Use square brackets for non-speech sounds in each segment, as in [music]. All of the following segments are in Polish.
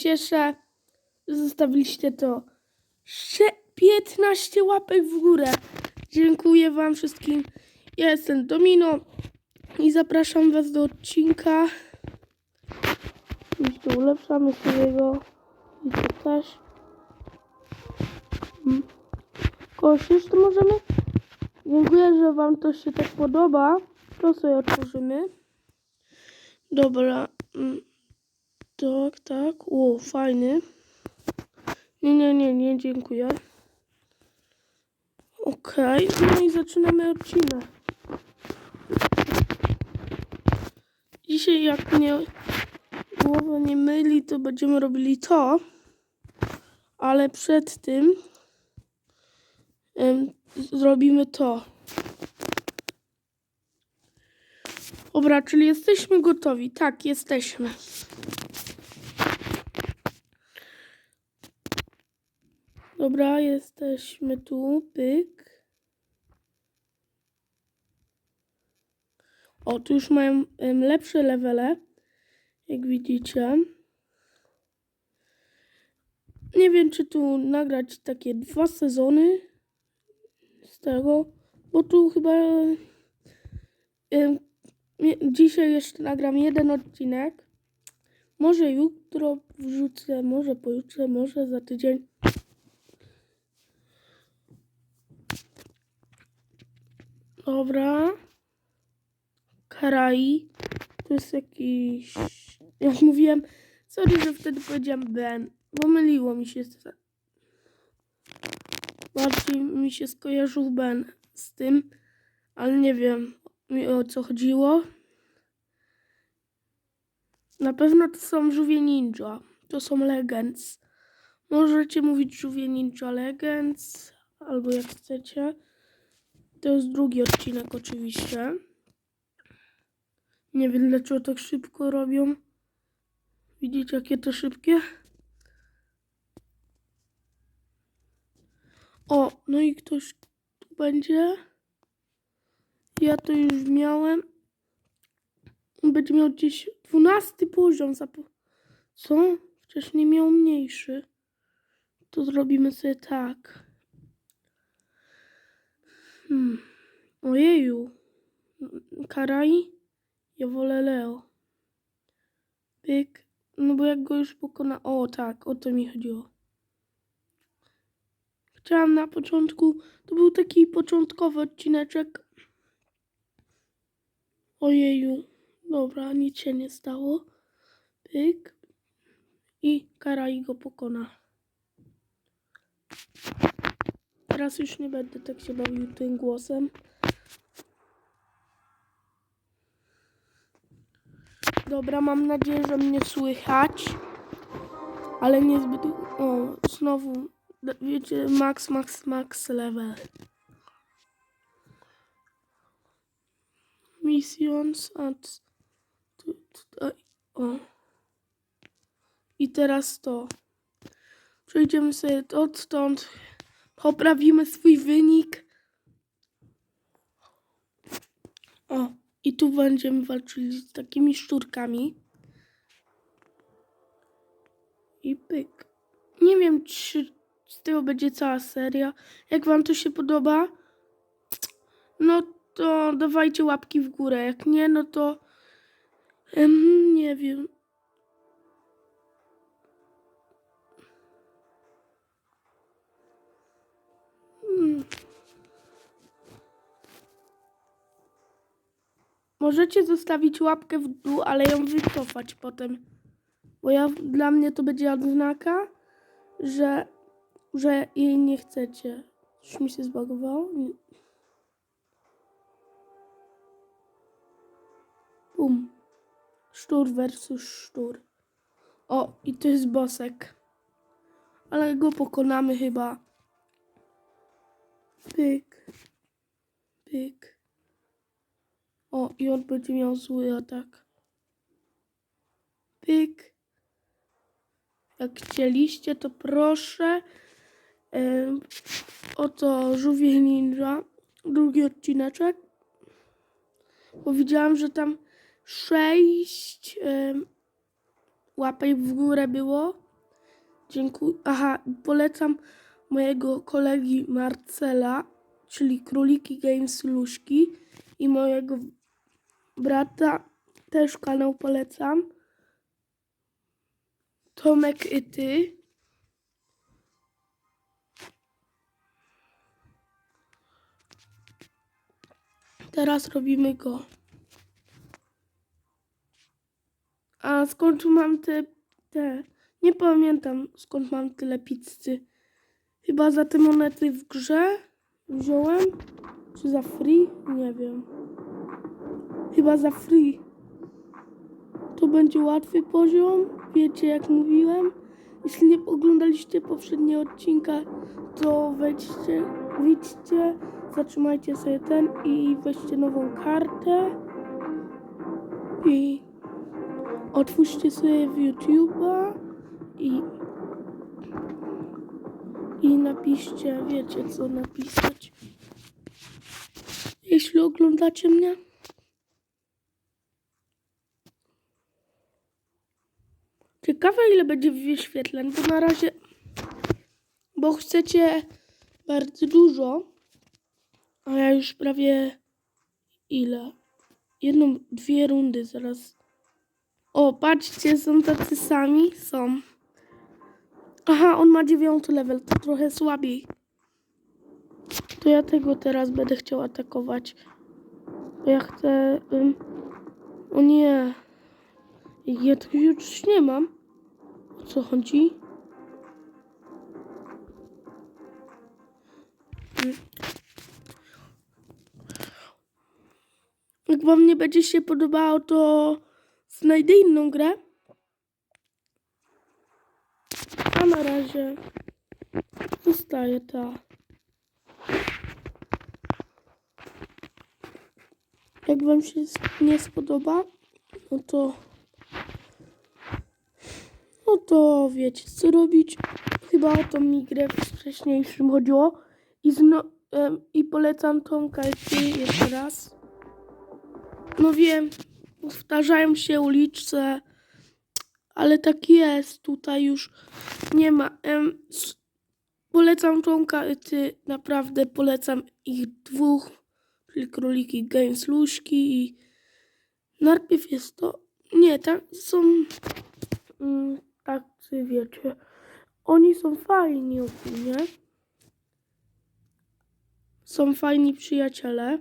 cieszę, zostawiliście to sze- 15 łapek w górę. Dziękuję Wam wszystkim. Ja jestem Domino i zapraszam Was do odcinka. Jeszcze ulepszamy sobie go. I to też. Mm. Kogoś jeszcze możemy? Dziękuję, że Wam to się tak podoba. To sobie otworzymy. Dobra. Tak, tak. O, fajny. Nie, nie, nie, nie, dziękuję. Okej, no i zaczynamy odcinek. Dzisiaj, jak mnie głowa nie myli, to będziemy robili to. Ale przed tym em, zrobimy to. Dobra, czyli jesteśmy gotowi. Tak, jesteśmy. Dobra, jesteśmy tu. Pyk. O, tu już mają em, lepsze levele. Jak widzicie. Nie wiem, czy tu nagrać takie dwa sezony z tego, bo tu chyba nie- dzisiaj jeszcze nagram jeden odcinek. Może jutro wrzucę, może pojutrze, może za tydzień. Dobra. Karai. To jest jakiś... Jak mówiłem, sorry, że wtedy powiedziałem Ben, bo myliło mi się. Bardziej mi się skojarzył Ben z tym, ale nie wiem o co chodziło. Na pewno to są żółwie ninja. To są legends. Możecie mówić żółwie ninja legends, albo jak chcecie. To jest drugi odcinek oczywiście. Nie wiem dlaczego tak szybko robią. Widzicie jakie to szybkie? O, no i ktoś tu będzie. Ja to już miałem. Będzie miał gdzieś 12 poziom. Co? Wcześniej miał mniejszy. To zrobimy sobie tak. Ojeju. Karaj? Ja wolę Leo. Pyk. No bo jak go już pokona... O tak, o to mi chodziło. Chciałam na początku... To był taki początkowy odcineczek. Ojeju. Dobra, nic się nie stało. Pyk. I Karaj go pokona. Teraz już nie będę tak się bawił tym głosem. Dobra, mam nadzieję, że mnie słychać. Ale niezbyt... O, znowu... Wiecie, max, max, max level. Missions at... O. I teraz to. Przejdziemy sobie odtąd. Poprawimy swój wynik. O, i tu będziemy walczyli z takimi szczurkami. I pyk. Nie wiem, czy z tego będzie cała seria. Jak wam to się podoba, no to dawajcie łapki w górę. Jak nie, no to nie wiem. Hmm. Możecie zostawić łapkę w dół, ale ją wycofać potem. Bo ja, dla mnie to będzie odznaka, że, że jej nie chcecie. Już mi się zbagowało. Bum. Szczur versus szczur. O, i to jest bosek. Ale go pokonamy chyba. Pyk. Pyk. O, i on będzie miał zły atak. Pyk. Jak chcieliście, to proszę. Em, oto żółwie ninja. Drugi odcineczek. Bo widziałam, że tam sześć em, łapek w górę było. Dziękuję. Aha, polecam mojego kolegi Marcela, czyli Króliki Games Luśki i mojego brata, też kanał polecam. Tomek i ty. Teraz robimy go. A skąd mam te, te? Nie pamiętam skąd mam tyle pizzy. Chyba za te monety w grze wziąłem? Czy za free? Nie wiem. Chyba za free. To będzie łatwy poziom. Wiecie jak mówiłem. Jeśli nie oglądaliście poprzedniego odcinka, to wejdźcie, wyjdźcie, zatrzymajcie sobie ten i weźcie nową kartę. I otwórzcie sobie YouTube'a i i napiszcie, wiecie co napisać. Jeśli oglądacie mnie. Ciekawe ile będzie wyświetleń, bo na razie, bo chcecie bardzo dużo, a ja już prawie ile? Jedną, dwie rundy zaraz. O, patrzcie, są tacy sami, są. Aha, on ma dziewiąty level, to trochę słabiej. To ja tego teraz będę chciał atakować. Bo ja chcę... Ym... O nie. Ja tego już nie mam. O co chodzi? Jak wam nie będzie się podobało, to znajdę inną grę. A na razie zostaje ta. Jak wam się nie spodoba, no to no to wiecie co robić. Chyba o tą mi grę wcześniejszym chodziło. I, zno, I polecam tą kartę jeszcze raz. No wiem, powtarzają się uliczce, ale tak jest. Tutaj już nie ma. Em, polecam tą karty, naprawdę polecam ich dwóch, czyli króliki Games Luśki i najpierw jest to. Nie, tak są. Mm, tacy wiecie. Oni są fajni ogólnie. Są fajni przyjaciele.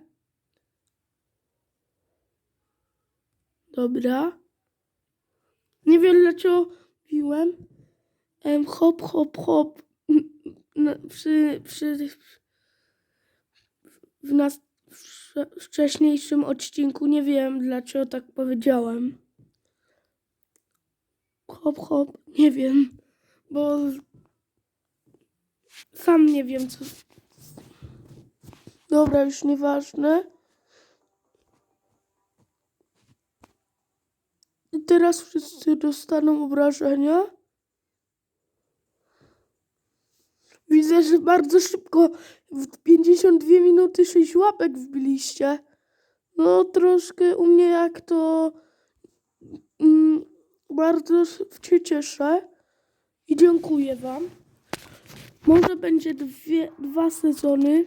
Dobra. Nie wiem dlaczego piłem. Em, hop, hop, hop. [laughs] Przy, przy, w nas wcześniejszym odcinku nie wiem dlaczego tak powiedziałem. Hop, hop, nie wiem, bo sam nie wiem co. Dobra, już nieważne. I teraz wszyscy dostaną obrażenia. Widzę, że bardzo szybko w 52 minuty 6 łapek wbiliście. No troszkę u mnie jak to mm, bardzo się cieszę i dziękuję wam. Może będzie dwie, dwa sezony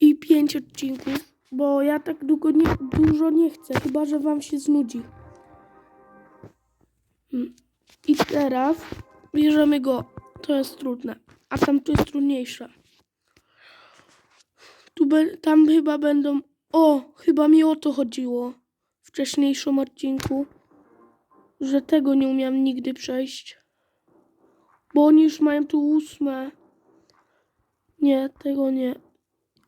i pięć odcinków, bo ja tak długo nie, dużo nie chcę, chyba że wam się znudzi. Mm. I teraz bierzemy go. To jest trudne, a tam to jest trudniejsze. Tu be, tam chyba będą. O, chyba mi o to chodziło wcześniejszym odcinku, że tego nie umiałem nigdy przejść. Bo oni już mają tu ósme. Nie, tego nie.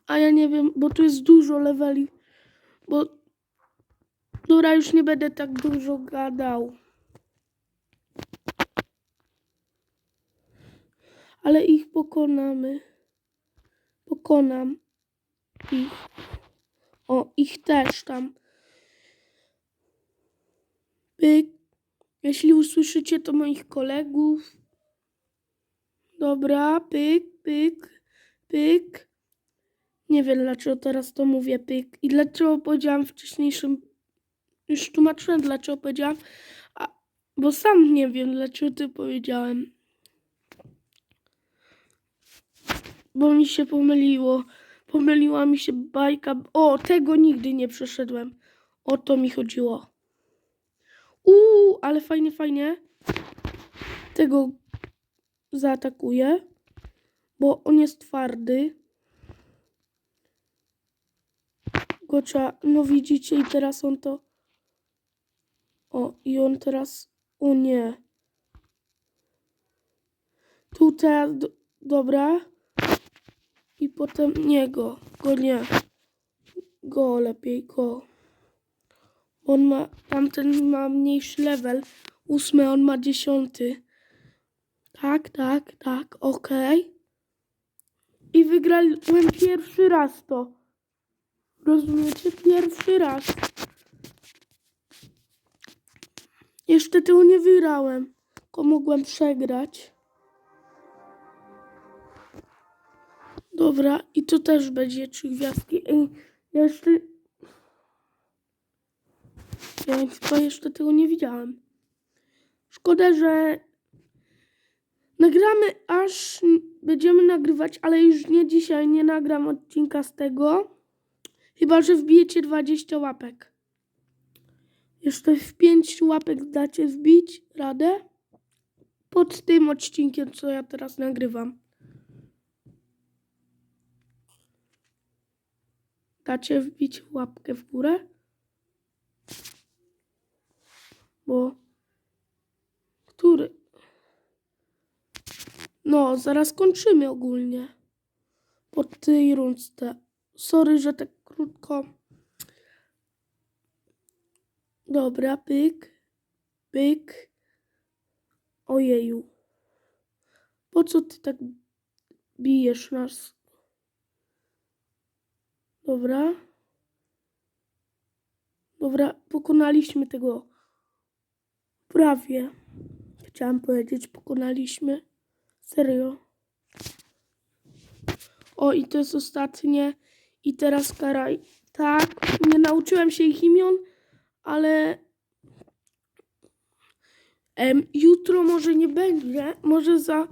A ja nie wiem, bo tu jest dużo leveli. Bo. Dobra, już nie będę tak dużo gadał. Ale ich pokonamy. Pokonam ich. O, ich też tam. Jeśli usłyszycie to moich kolegów. Dobra, pyk, pyk, pyk. Nie wiem dlaczego teraz to mówię pyk. I dlaczego powiedziałam wcześniejszym. Już tłumaczyłem dlaczego powiedziałam. A, Bo sam nie wiem, dlaczego ty powiedziałem. Bo mi się pomyliło. Pomyliła mi się bajka. O, tego nigdy nie przeszedłem. O to mi chodziło. Uuu, ale fajnie, fajnie. Tego zaatakuję. Bo on jest twardy. Go trzeba, no widzicie i teraz on to... O, i on teraz... O nie. Tu teraz... Do, dobra. I potem nie go. Go nie. Go lepiej, go. On ma... Tamten ma mniejszy level. Ósmy, on ma dziesiąty. Tak, tak, tak, okej. I wygrałem pierwszy raz to. Rozumiecie? Pierwszy raz. Jeszcze tego nie wygrałem. Tylko mogłem przegrać. Dobra, i to też będzie trzy gwiazdki. Ej, jeszcze... Ja chyba jeszcze tego nie widziałem. Szkoda, że nagramy aż będziemy nagrywać, ale już nie dzisiaj, nie nagram odcinka z tego. Chyba, że wbijecie 20 łapek. Jeszcze w 5 łapek dacie wbić radę pod tym odcinkiem, co ja teraz nagrywam. Dacie wbić łapkę w górę? Bo... Który? No, zaraz kończymy ogólnie. Po tej rundce. Sorry, że tak krótko. Dobra, pyk, pyk. Ojeju. Po co ty tak bijesz nas? Dobra. Dobra, pokonaliśmy tego. Prawie. Chciałam powiedzieć, pokonaliśmy. Serio. O, i to jest ostatnie. I teraz karaj. Tak, nie nauczyłem się ich imion, ale em, jutro może nie będzie. Może za,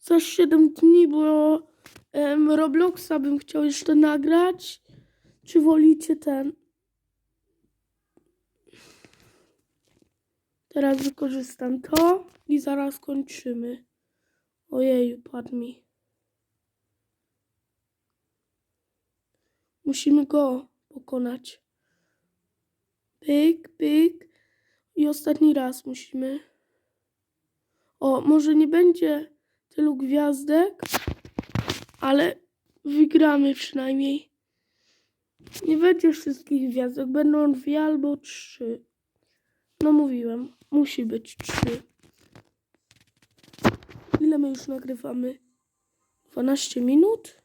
za 7 dni, bo em, Robloxa bym chciał jeszcze nagrać. Czy wolicie ten? Teraz wykorzystam to i zaraz kończymy. Ojej, padł mi. Musimy go pokonać. Pyk, pyk. I ostatni raz musimy. O, może nie będzie tylu gwiazdek, ale wygramy przynajmniej. Nie będzie wszystkich gwiazdek, będą dwie albo trzy. No mówiłem, musi być trzy. Ile my już nagrywamy? 12 minut?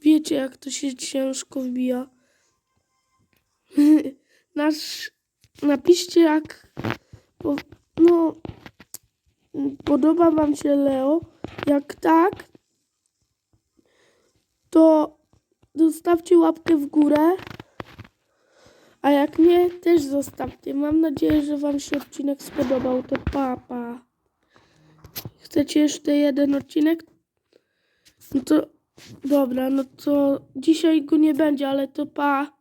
Wiecie, jak to się ciężko wbija. [laughs] Nasz, napiszcie, jak. Po, no, podoba Wam się Leo. Jak tak, to zostawcie łapkę w górę. A jak nie, też zostawcie. Mam nadzieję, że Wam się odcinek spodobał. To papa. Pa. Chcecie jeszcze jeden odcinek? No to dobra, no to dzisiaj go nie będzie, ale to pa.